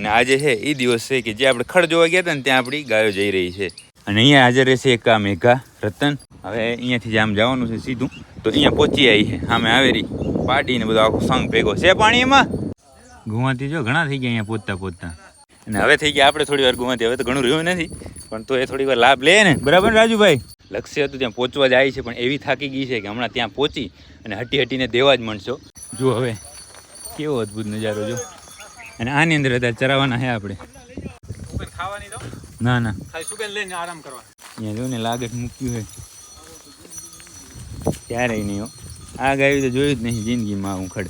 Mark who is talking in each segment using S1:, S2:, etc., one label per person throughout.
S1: અને આજે છે એ દિવસ છે કે જે આપણે ખડ જોવા ગયા હતા ને, ત્યાં આપણી ગાયો જઈ રહી છે. અને અહીંયા હાજર રહેશે એક મેઘા રતન. હવે અહીંયાથી આમ જવાનું છે સીધું. તો અહીંયા પહોંચી આવી છે, સામે આવેરી પાર્ટી ને બધો આખો સંગ ભેગો. છે પાણી એમાં? ગુવાથી જો, ઘણા થઈ ગયા અહીંયા પહોંચતા પહોંચતા. અને હવે થઈ ગયા આપણે થોડી વાર ગુવાથી હવે તો ઘણું રહ્યું નથી. પણ તો એ થોડી વાર લાભ લે ને. બરાબર રાજુભાઈ? લક્ષ્ય હતું ત્યાં પહોંચવા જ આવી છે, પણ એવી થાકી ગઈ છે કે હમણાં ત્યાં પહોંચી અને હટી હટીને દેવા જ મળશો જો હવે, કેવો અદ્ભુત નજારો જો. અને આની અંદર હતા ચરાવવાના છે આપણે. ના ના.
S2: લઈને આરામ કરવા
S1: અહીંયા જો ને લાગત મૂક્યું છે. ક્યારેય નહીં હો. આ ગાયું તો જોયું જ નહીં જિંદગીમાં હું ખડ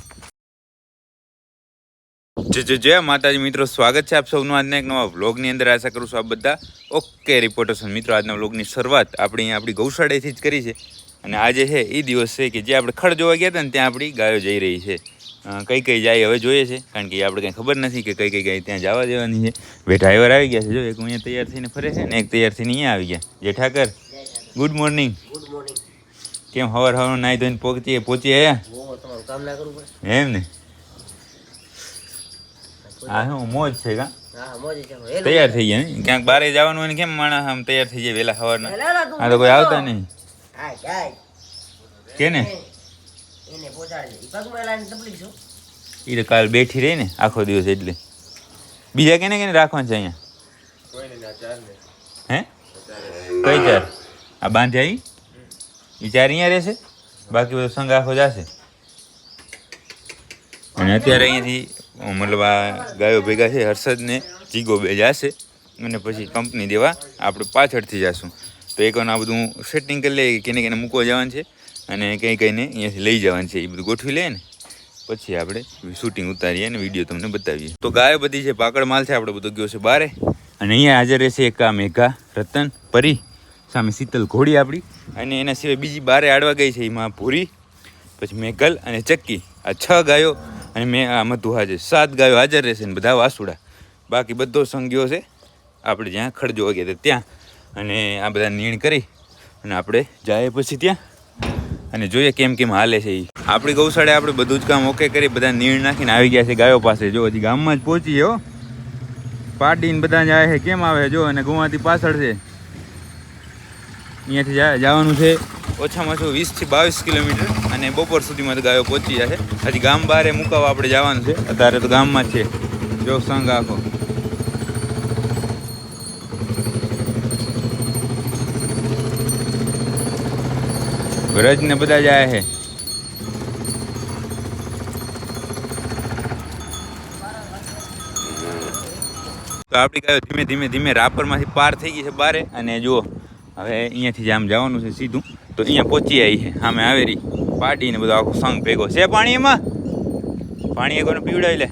S1: જય જય માતાજી મિત્રો. સ્વાગત છે આપ સૌનું આજના એક નવા વ્લોગની અંદર. આશા કરું છું આપ બધા ઓકે રિપોર્ટર્સ મિત્રો આજના વ્લોગની શરૂઆત આપણે અહીંયા આપણી ગૌશાળાથી જ કરી છે. અને આજે છે એ દિવસ છે કે જે આપણે ખડ જોવા ગયા હતા ને ત્યાં આપણી ગાયો જઈ રહી છે. કઈ કઈ જાય હવે જોઈએ છે. કારણ કે આપણે કંઈ ખબર નથી કે કઈ કઈ ગાય ત્યાં જવા દેવાની છે. બે ડ્રાઈવર આવી ગયા છે. જો એક અહીંયા તૈયાર થઈને ફરે છે ને એક તૈયાર થઈને અહીંયા આવી ગયા. જે ઠાકર. ગુડ મોર્નિંગ કેમ હવાર હવાર નાઈ ધોઈને પહોંચીએ પહોંચી આવ્યા એમ ને? હા શું મોજ છે કા?
S3: હા
S1: તૈયાર થઈ ગયા ને? ક્યાંક બારે જવાનું હોય ને કેમ માણસ આમ તૈયાર થઈ જાય વહેલા સવારના આ તો કોઈ આવતા નહીં. કે ને
S3: એને પહોંચાડજે પગમાં લાઈને તકલીફ છો
S1: એ તો કાલ બેઠી રહી ને આખો દિવસ એટલે. બીજા કેને કેને રાખવાનું છે અહીંયા? હે? કઈ ચાર? આ બાંધ્યા એ ઈ ચાર અહીંયા રહેશે? બાકી બધો સંઘ આખો જશે? અને અત્યારે અહીંયાથી મતલબ આ ગાયો ભેગા છે હર્ષદને જીગો બે જશે. અને પછી કંપની દેવા આપણે પાછળથી જશું. તો એક વાર આ બધું સેટિંગ કરી લઈએ કેને કેને મૂકવા જવાનું છે. અને કંઈ કંઈને અહીંયાથી લઈ જવાનું છે, એ બધું ગોઠવી લઈએ ને. પછી આપણે શૂટિંગ ઉતારીએ અને વીડિયો તમને બતાવીએ. તો ગાયો બધી છે, પાકડ માલ છે, આપણે બધો ગયો છે બારે. અને અહીંયા હાજર રહેશે એક મેઘા, રતન, પરી, સામે શીતલ ઘોડી આપણી. અને એના સિવાય બીજી બારે આડવા ગઈ છે એમાં ભૂરી, પછી મેઘલ અને ચક્કી. આ છ ગાયો અને મેં આ મધુ હાજર. સાત ગાયો હાજર રહેશે ને બધા વાસુડા. બાકી બધો સંગ્યો છે, આપણે જ્યાં ખડજો વગેરે ત્યાં. અને આ બધા નીણ કરી અને આપણે જાય પછી ત્યાં. અને જોઈએ કેમ કેમ હાલે છે એ આપણી ગૌશાળે આપણે બધું જ કામ ઓકે કરી, બધા નીણ નાખીને આવી ગયા છે ગાયો પાસે. જો, હજી ગામમાં જ પહોંચી હો. પાટીને બધા જાય છે, કેમ આવે જો, અને ગુવાથી પાછળ છે. અહીંયાથી જવાનું છે. ઓછામાં ઓછું વીસથી બાવીસ કિલોમીટર અને બપોર સુધીમાં તો ગાયો પહોંચી જશે. હજી ગામ બહારે મુકાવા આપણે જવાનું છે. અત્યારે તો ગામમાં જ છે. જો સંઘ આખો. વ્રજ ને બધા જાય છે. તો આપણી ગાયો ધીમે ધીમે ધીમે રાપરમાંથી પાર થઈ ગઈ છે બારે અને જુઓ, હવે અહીંયાથી જ આમ જવાનું છે સીધું, તો અહીંયા પહોંચી આવી છે. સામે આવેરી પાર્ટી ને બધો આખો સંગ ભેગો છે પાણી એમાં પાણી એક પીવડાવી લે.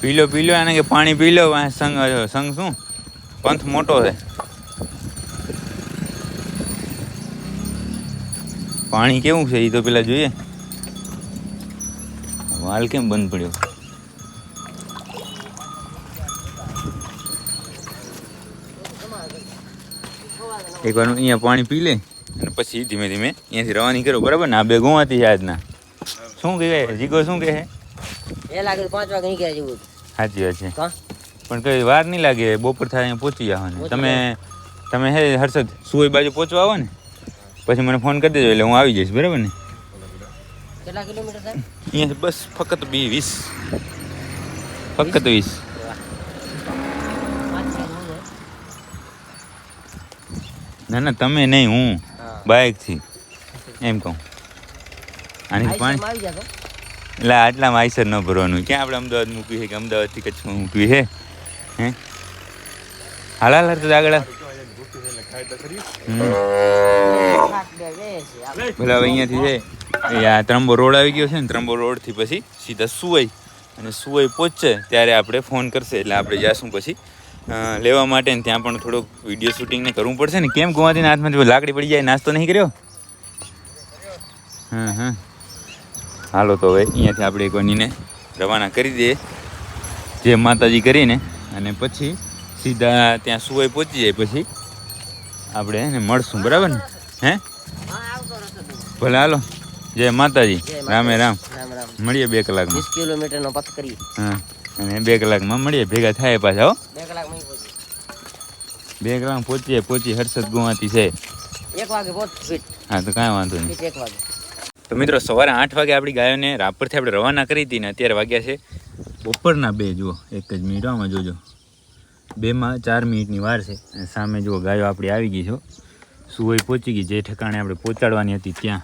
S1: પી લો એને કે પાણી પી લો સંગ સંગ શું? પંથ મોટો છે. પાણી કેવું છે એ તો પેલા જોઈએ. વાલ કેમ બંધ પડ્યો? એક વાર અહીંયા પાણી પી લે અને પછી ધીમે ધીમે અહીંયાથી રવાની કરો. બરાબર ને? આ બે ગુવાતી છે આજના. શું કહેવાય? જીગો શું કહે?
S3: એ લાગે પાંચ વાગે નીકળ્યા જેવું
S1: સાચી વાત છે. પણ કઈ વાર નહીં લાગે બપોર થાય પહોંચી જવાનું તમે તમે હે હર્ષદ સુઈ બાજુ પહોંચવા આવો ને. પછી મને ફોન કરી દેજો એટલે હું આવી જઈશ બરાબર ને?
S3: કેટલા કિલોમીટર થાય?
S1: અહીંયા બસ ફક્ત બી વીસ. ફક્ત વીસ?
S3: ને.
S1: ના તમે નહીં હું બાઇકથી. એમ કહું. આની પાણી એટલે આટલામાં આઈસર ન ભરવાનું. ક્યાં આપણે અમદાવાદ મૂક્યું છે કે અમદાવાદથી કચ્છમાં મૂક્યું છે? હે? હાલ હાલ તો આગળ ભલે અહીંયાથી છે. આ ત્રંબો રોડ આવી ગયો છે ને, ત્રંબો રોડથી પછી સીધા સુવઈ. અને સુવઈ પહોંચશે ત્યારે આપણે ફોન કરશે, એટલે આપણે જાશું પછી. લેવા માટે ને ત્યાં પણ થોડોક વીડિયો શૂટિંગ ને કરવું પડશે ને. કેમ ગુવાતીના હાથમાંથી લાકડી પડી જાય, નાસ્તો નહીં કર્યો? હા હા હાલો તો હવે અહીંયાથી આપણે એક વનીને રવાના કરી દઈએ. જે માતાજી કરીને અને પછી સીધા ત્યાં સુવાઈ પહોંચી જાય પછી આપણે એને મળશું બરાબર ને? હે. ભલે હાલો. જય માતાજી. રામે રામ. મળીએ બે કલાકમાં.
S3: વીસ કિલોમીટરનો પથ કરી
S1: હા અને બે કલાકમાં મળીએ ભેગા થાય પાછા હો.
S3: બે કલાક
S1: બે કલાક પહોંચીએ પહોંચી હર્ષદ ગુવાતી છે.
S3: એક વાગે પહોંચ
S1: હા તો કાંઈ વાંધો નહીં.
S3: એક વાગે.
S1: તો મિત્રો, સવારે આઠ વાગે આપણી ગાયોને રાપરથી આપણે રવાના કરી હતી ને અત્યારે વાગ્યા છે બપોરના બે, જુઓ, એક જ મિનિટ આમાં જોજો. બેમાં ચાર મિનિટની વાર છે. અને સામે જુઓ, ગાયો આપણી આવી ગઈ છો સુવઈ પહોંચી ગઈ, જે ઠેકાણે આપણે પહોંચાડવાની હતી ત્યાં.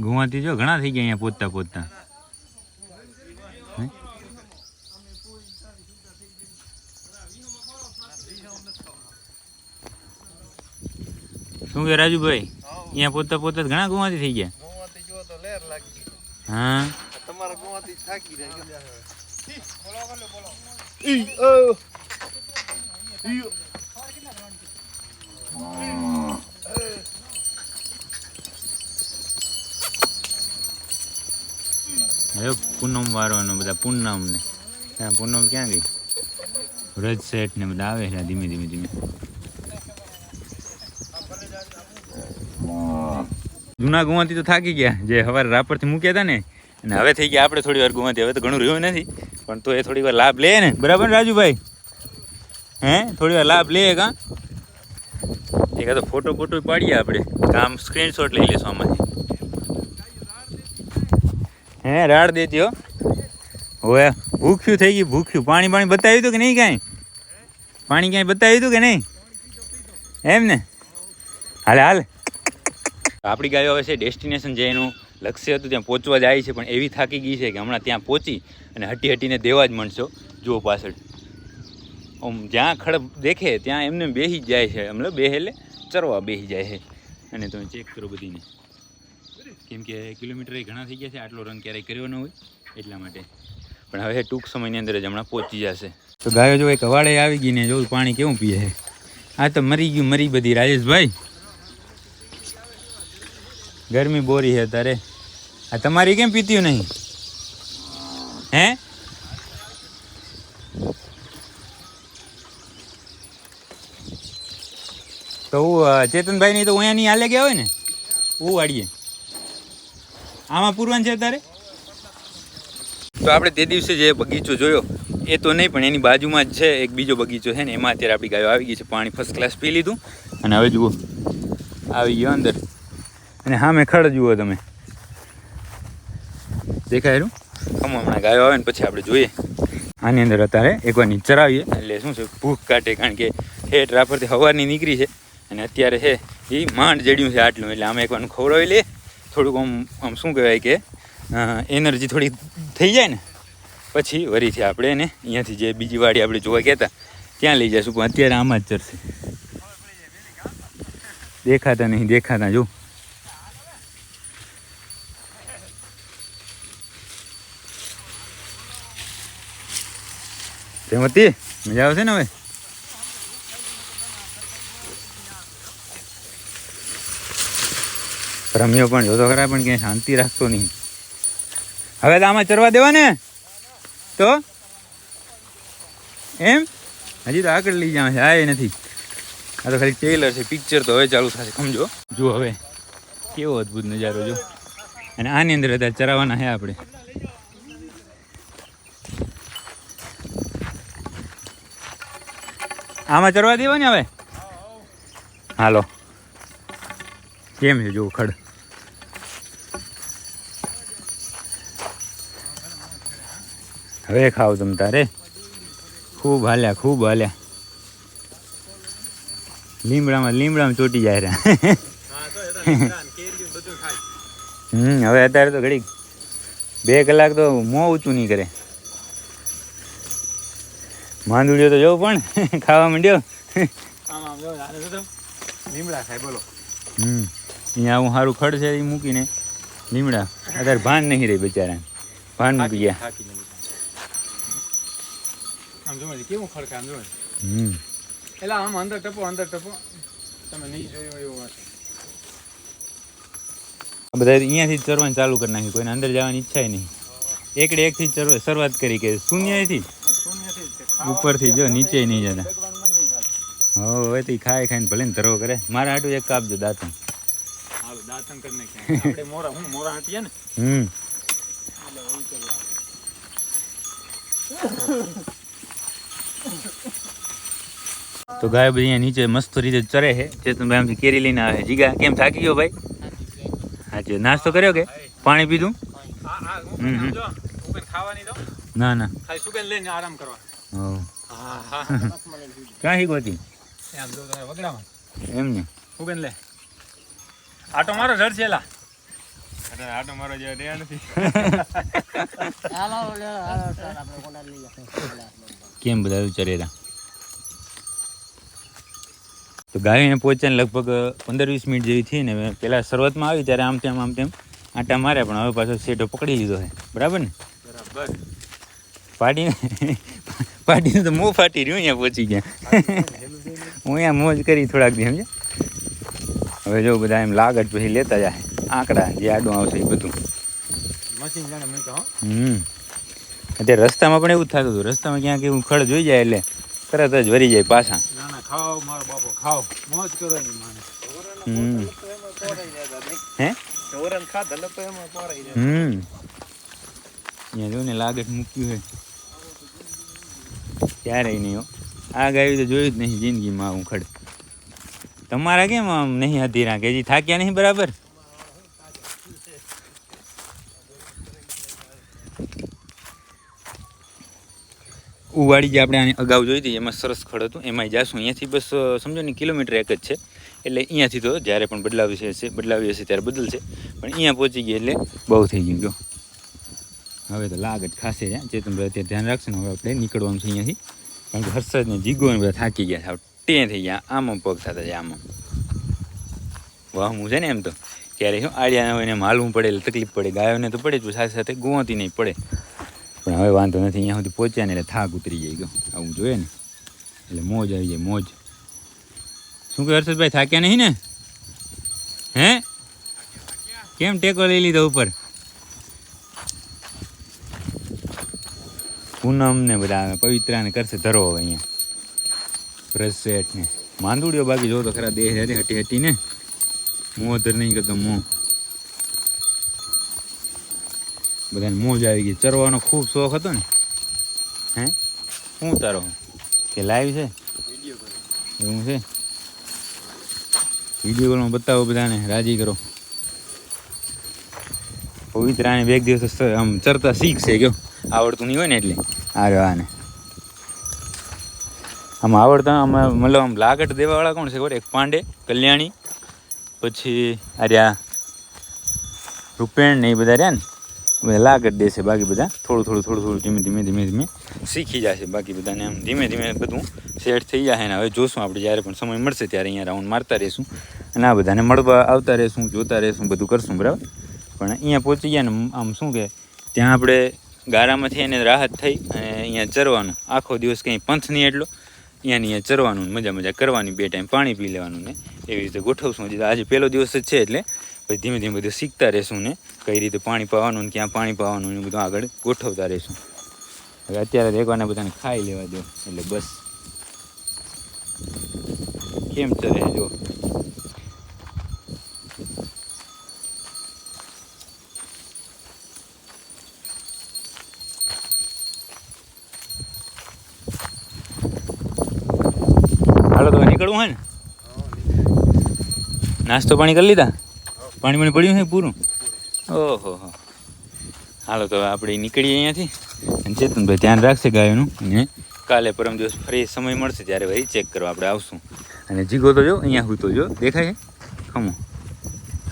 S1: ગુવાથી જો, ઘણા થઈ ગયા અહીંયા પહોંચતા પહોંચતા? શું કે રાજુભાઈ? અહીંયા પહોંચતા પહોંચતા તો ઘણા ગુવાથી થઈ ગયા? હા. હવે પૂનમ વાળો બધા પૂનમ ને હા પૂનમ ક્યાં ગઈ? વ્રજ શેઠ ને બધા આવે છે ધીમે ધીમે ધીમે. જૂના ગુવાથી તો થાકી ગયા, જે સવારે રાપરથી મૂક્યા હતા ને, અને હવે થઈ ગયા આપણે થોડી વાર ગુવાથી હવે તો ઘણું રહ્યું નથી, પણ તો એ થોડી વાર લાભ લે ને. બરાબર રાજુભાઈ? હે? થોડી વાર લાભ લે કાં એક તો ફોટો ફોટો પાડીએ આપણે. કામ સ્ક્રીનશોટ લઈ લેશું આમાંથી. હે, રાડ દેતી હો. હવે ભૂખ્યું થઈ ગયું, ભૂખ્યું. પાણી પાણી બતાવ્યું હતું કે નહીં કાંઈ? પાણી ક્યાંય બતાવ્યું હતું કે નહીં? એમ ને? હાલે, હાલ. આપણી ગાયો હવે છે ડેસ્ટિનેશન જે એનું લક્ષ્ય હતું ત્યાં પહોંચવા જાય છે, પણ એવી થાકી ગઈ છે કે હમણાં ત્યાં પહોંચી અને હટી હટીને દેવા જ મળશો. જુઓ પાછળ. આમ જ્યાં ખડ દેખે ત્યાં એમને બેસી જ જાય છે. મતલબ બે એટલે ચરવા બેસી જાય છે. અને તમે ચેક કરો બધીને. કેમ કે કિલોમીટર ઘણા થઈ ગયા છે, આટલો રંગ ક્યારેય કર્યો ન હોય એટલા માટે. પણ હવે ટૂંક સમયની અંદર જ હમણાં પહોંચી જશે. તો ગાયો જો એક અવાડે આવી ગઈ ને જોયું પાણી કેવું પીએ છે? આ તો મરી ગયું, મરી બધી. રાજેશભાઈ ગરમી બોરી છે તારે આ તમારી કેમ પીત્યું નહીં? હે? તો ચેતનભાઈ ની તો અહીંયા નહીં હાલે ગયા હોય ને? હું વાળીએ. આમાં પૂરવાનું છે તારે તો આપણે તે દિવસે જે બગીચો જોયો, એ તો નહીં, પણ એની બાજુમાં જ છે એક બીજો બગીચો છે ને, એમાં અત્યારે આપણી ગાયો આવી ગઈ છે, પાણી ફર્સ્ટ ક્લાસ પી લીધું. અને હવે જુઓ, આવી ગયો અંદર. અને સામે ખડ જુઓ તમે. દેખાય રહ્યું? ખમો હમણાં ગાયો આવે ને પછી આપણે જોઈએ. આની અંદર અત્યારે એકવાર ચરાવીએ. એટલે શું છે ભૂખ કાઢે કારણ કે હેઠ ટ્રાફરથી હવારની નીકળી છે. અને અત્યારે છે એ માંડ જડ્યું છે આટલું. એટલે આમાં એકવાર ખવડાવી લે થોડુંક આમ આમ શું કહેવાય કે એનર્જી થોડી થઈ જાય ને. પછી વરીથી આપણે એને અહીંયાથી જે બીજી વાડી આપણે જોવા કહેતા ત્યાં લઈ જઈશું. પણ અત્યારે આમાં જ ચરશે દેખાતા નહીં દેખાતા જો. તેમાંથી મજા આવશે ને હવે? રમ્યો પણ, જોતો ખરા, પણ ક્યાંય શાંતિ રાખતો નહીં. હવે તો આમાં ચરવા દેવા ને તો? એમ? હજી તો આગળ લઈ જવા છે, આ નથી. આ તો ખાલી ટ્રેલર છે પિક્ચર તો હવે ચાલુ થશે, સમજો. જો હવે, કેવો અદ્ભુત નજારો જો અને આની અંદર ચરાવવાના છે આપણે. આમાં ચરવા દેવા ને હવે? હાલો. કેમ છે જુઓ ખડ? હવે ખાવ તમ તારે. ખૂબ હાલ્યા ખૂબ હાલ્યા. લીમડામાં લીમડામાં ચોટી જાય રે.
S2: હા તો એ તો લીમડા ને કેરીયું ને બધું ખાય
S1: હમ, હવે અત્યારે તો ઘડીક બે કલાક તો મોં ઊંચું નહીં કરે. માંદુડિયો તો જવું પણ ખાવા માંડ્યો?
S2: લીમડા ખાય બોલો.
S1: હમ. અહીંયા હું સારું ખડ છે એ મૂકીને લીમડા. અત્યારે ભાન નહીં રહી બિચારા ભાન મૂકી ગયા.
S2: આમ જોવા કેવું ખડકા આમ જોવા
S1: હમ.
S2: એટલે આમ અંદર ટપો અંદર ટપો. તમે નહીં જોયું એવું હશે.
S1: બધા અહીંયાથી જ ચરવાનું ચાલુ કરી નાખ્યું. કોઈને અંદર જવાની ઈચ્છા નહીં. એકડે એકથી જ ચરવા શરૂઆત કરી કે શૂન્યથી
S2: જ.
S1: ઉપરથી જો નીચે નહીં જતા. હવે તો ખાય ખાઈને ભલે ને ધરો કરે. મારા હાટું એક કાપજો દાંતણ.
S2: દાંતન કરી મોરા હું મોરા હાંટીએ ને?
S1: હમ. તો ગાય બધી અહીંયા નીચે મસ્ત રીતે ચરે છે. તમે આમથી કેરી લઈને આવે. જીગા કેમ થાકી ગયો ભાઈ? હા નાસ્તો કર્યો કે? પાણી પીધું?
S2: આ આ
S1: હમ, હમ.
S2: જો સુગન ખાવાની તો.
S1: ના ના.
S2: લઈને આરામ કરવા
S1: શીખો હતી
S2: એમ જો તમે વગડામાં.
S1: એમ ને?
S2: સુગન લે? આટો મારો જડ છેલા. આટો મારો જે રહ્યા નથી.
S3: હાલો હાલો સર આપણે કોના લઈ
S1: કેમ બધા ચરેલા તો? ગાય અહીંયા પહોંચ્યા લગભગ પંદર વીસ મિનિટ જેવી થઈ ને પહેલાં શરૂઆતમાં આવી ત્યારે આમ તેમ આમ તેમ આટા માર્યા પણ હવે પાછો સેટો પકડી લીધો છે. બરાબર ને?
S2: બરાબર.
S1: પાડીને પાડીને તો મોં ફાટી રહ્યું અહીંયા પહોંચી ગયા. હું અહીંયા મોજ કરી થોડાક દી સમજે હવે જો બધા એમ લાગત પછી લેતા જાય. આંકડા જે આડું આવશે એ બધું. હમ. અત્યારે રસ્તામાં પણ એવું થતું હતું. રસ્તામાં ક્યાંક એવું ખડ જોઈ જાય એટલે તરત જ વરી જાય પાછા.
S2: ના ના મારો બાપો ખાઓ. મોજ કરો
S1: હમ. હે? હમ. જો ને લાગત મૂક્યું છે. ક્યારેય નહીં હો. આ ગાયું તો જોયું જ નહીં, જિંદગીમાં આવું ખડ. તમારા કેમ આમ નહીં હતી રાખે હજી થાક્યા નહીં બરાબર? ઉવાડી જે આપણે અગાઉ જોઈ હતી, એમાં સરસ ખડ હતું. એમાં જાશું. અહીંયાથી બસ સમજો ને, કિલોમીટર એક જ છે. એટલે અહીંયાથી તો જ્યારે પણ બદલાવી છે, બદલાવી હશે ત્યારે બદલશે. પણ અહીંયા પહોંચી ગઈ એટલે બહુ થઈ ગયું. હવે તો લાગત ખાસે છે ચેતનભાઈ અત્યારે ધ્યાન રાખશે ને, હવે આપણે નીકળવાનું છે અહીંયાથી. કારણ કે હર્ષદને જીગો ને બધા થાકી ગયા સાવ ટે થઈ ગયા, આમાં પગ થતા જાય આમાં. વાહમું છે ને એમ તો. ક્યારે શું આડિયા હોય ને માલવું પડે, એટલે તકલીફ પડે. ગાયોને તો પડે જ, સાથે સાથે ગુવાતી નહીં પડે. પણ હવે વાંધો નથી, અહીંયા સુધી પહોંચ્યા ને એટલે થાક ઉતરી જાય ગયો આવું જોઈએ ને. એટલે મોજ આવી જાય, મોજ. શું કે હર્ષદભાઈ, થાક્યા નહીં ને? હે? કેમ ટેકો લઈ લીધો ઉપર? પૂનમ ને બધા આવે પવિત્રા ને કરશે ધરો અહીંયા. બ્રશ સેટ ને માંદુડીઓ બાકી જો તો ખરા દેહ હતી હટી હટી ને મોં અધર નહીં કરતો મોં. બધાને મોજ આવી ગઈ. ચરવાનો ખૂબ શોખ હતો ને. હે? શું તારો? કે લાઈવ છે? એવું છે? વીડિયો કોલમાં બતાવો બધાને. રાજી કરો. પવિત્રાને બે દિવસ આમ ચરતા શીખશે ગયો. આવડતું નહીં હોય ને એટલે. આ રહ્યો આમ આવડતા, આમાં મતલબ આમ લાગટ દેવાવાળા કોણ છે ખબર? એક પાંડે, કલ્યાણી, પછી આર્યા, રૂપેણ ને એ બધા રહ્યા ને. બધા લાગટ દેશે બાકી બધા. થોડું થોડું થોડું થોડું ધીમે ધીમે ધીમે ધીમે શીખી જશે બાકી બધાને આમ ધીમે ધીમે બધું સેટ થઈ જશે ને. હવે જોશું આપણે જ્યારે પણ સમય મળશે ત્યારે અહીંયા રાઉન્ડ મારતા રહીશું અને આ બધાને મળવા આવતા રહીશું, જોતા રહીશું, બધું કરશું, બરાબર? પણ અહીંયા પહોંચી ગયા ને, આમ શું કે, ત્યાં આપણે ગારામાંથી એને રાહત થઈ અને અહીંયા ચરવાનું. આખો દિવસ કંઈ પંથ નહીં એટલો. અહીંયા અહીંયા ચરવાનું, મજા મજા કરવાની, બે ટાઈમ પાણી પી લેવાનું ને એવી રીતે ગોઠવશું. હજી આજે પહેલો દિવસ જ છે એટલે પછી ધીમે ધીમે બધું શીખતા રહેશું ને કઈ રીતે પાણી પાવાનું ને ક્યાં પાણી પાવાનું ને બધું આગળ ગોઠવતા રહેશું. હવે અત્યારે રેગવાના બધાને ખાઈ લેવા દો. એટલે બસ. કેમ ચરે જો હાલો તો નીકળવું હોય ને? નાસ્તો પાણી કરી લીધા? પાણી પાણી પડ્યું છે પૂરું? ઓહો હો. હાલો તો આપણે નીકળીએ અહીંયાથી. અને ચેતનભાઈ ધ્યાન રાખશે ગાયોનું. અને કાલે પરમ દિવસ ફરી સમય મળશે ત્યારે ભાઈ ચેક કરવા આપણે આવશું. અને જીગો તો જો અહીંયા હું તો જો દેખાય ખમો.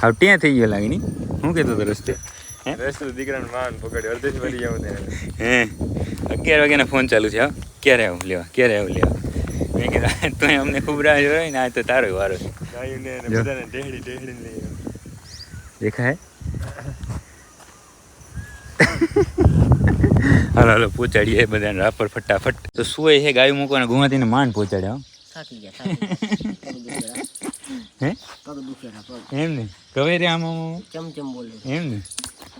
S1: હાવ ત્યાં થઈ ગયો લાગે નહીં શું કહેતો હતો રસ્તે? હે?
S2: રસ્તો દીકરાને માન પકડી અડધેથી વળી જાવ
S1: હે? અગિયાર વાગ્યાના ફોન ચાલુ છે હા. ક્યારે આવું? લેવા ક્યારે આવું? લેવા? મેં કીધું તું અમને ખૂબ રાહ જોઈ ને આ તો તારો વારો છે.
S2: બધાને ટેહડી ટેહડીને લઈ
S1: દેખાય? હાલો હાલો પહોંચાડીએ બધાને રાપર ફટાફટ. તો સુએ છે ગાયું મૂકવાના ગુમાતીને માંડ પહોંચાડ્યા એમ ને? કવે રે આમ?
S3: ચમ ચમ બોલે.
S1: એમ ને?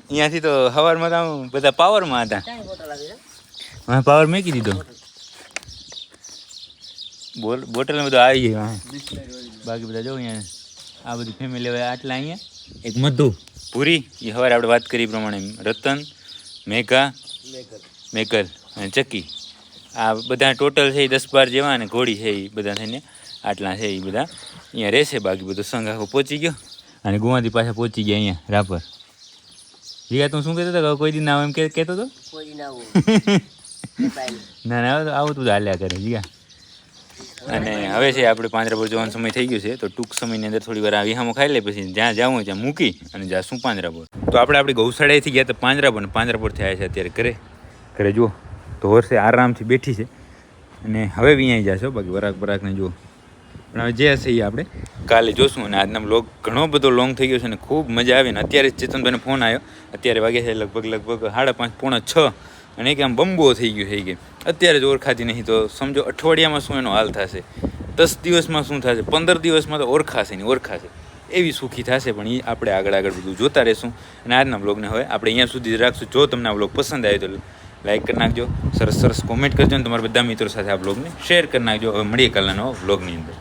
S1: અહીંયાથી તો સવારમાં તો બધા પાવરમાં હતા. પાવર મેકી દીધો. બોલ બોટલ બધું આવી ગયું બાકી બધા જો અહીંયા આ બધી ફેમિલી હવે આટલા અહીંયા. એક મધુ. પૂરી એ હવે આપણે વાત કરી પ્રમાણે રતન મેઘા મેકલ અને ચક્કી. આ બધા ટોટલ છે એ દસ બાર જેવા અને ઘોડી છે એ બધા થઈને આટલા છે એ બધા. અહીંયા રહેશે બાકી બધો સંઘ આખો પહોંચી ગયો. અને ગુવાથી પાછા પહોંચી ગયા અહીંયા રાપર. જીગા તું શું કહેતો હતો? કે કોઈ દિન આવો એમ કહેતો હતો?
S3: ના
S1: ના આવું તું હાલ્યા કરે જીગા અને હવે છે, આપણે પાંજરા પર જવાનો સમય થઈ ગયો છે, તો ટૂંક સમયની અંદર થોડી વાર આવી વિહામો ખાઈ લે, પછી જ્યાં જવું ત્યાં મૂકી અને જાશું પાંજરાપુર તો આપણે આપણી ગૌશાળાએથી ગયા તો પાંજરાપુર ને પાંજરાપોરથી આવ્યા છે અત્યારે ઘરે. ઘરે જુઓ, તો વર્ષે આરામથી બેઠી છે. અને હવે વિયાઈ જશો બાકી વરાક બરાકને જુઓ. પણ હવે જે હશે એ આપણે કાલે જોશું. અને આજના બ્લોગ ઘણો બધો લોંગ થઈ ગયો છે અને ખૂબ મજા આવી. અને અત્યારે ચેતનભાઈને ફોન આવ્યો. અત્યારે વાગે છે લગભગ લગભગ સાડા પાંચ, પોણા છ. અને એક આમ બંબો થઈ ગયો થઈ ગયું અત્યારે જ ઓળખાતી નહીં તો સમજો અઠવાડિયામાં શું એનો હાલ થશે? દસ દિવસમાં શું થશે? પંદર દિવસમાં તો ઓળખાશે નહીં, ઓળખાશે. એવી સુખી થશે પણ એ આપણે આગળ આગળ બધું જોતા રહેશું. અને આજના બ્લોગને હવે આપણે અહીંયા સુધી રાખશું. જો તમને આ બ્લોગ પસંદ આવ્યો તો લાઈક કરી નાખજો, સરસ સરસ કોમેન્ટ કરજો અને તમારા બધા મિત્રો સાથે આ બ્લોગને શેર કરી નાખજો. હવે મળીએ કાલના નવા બ્લોગની અંદર.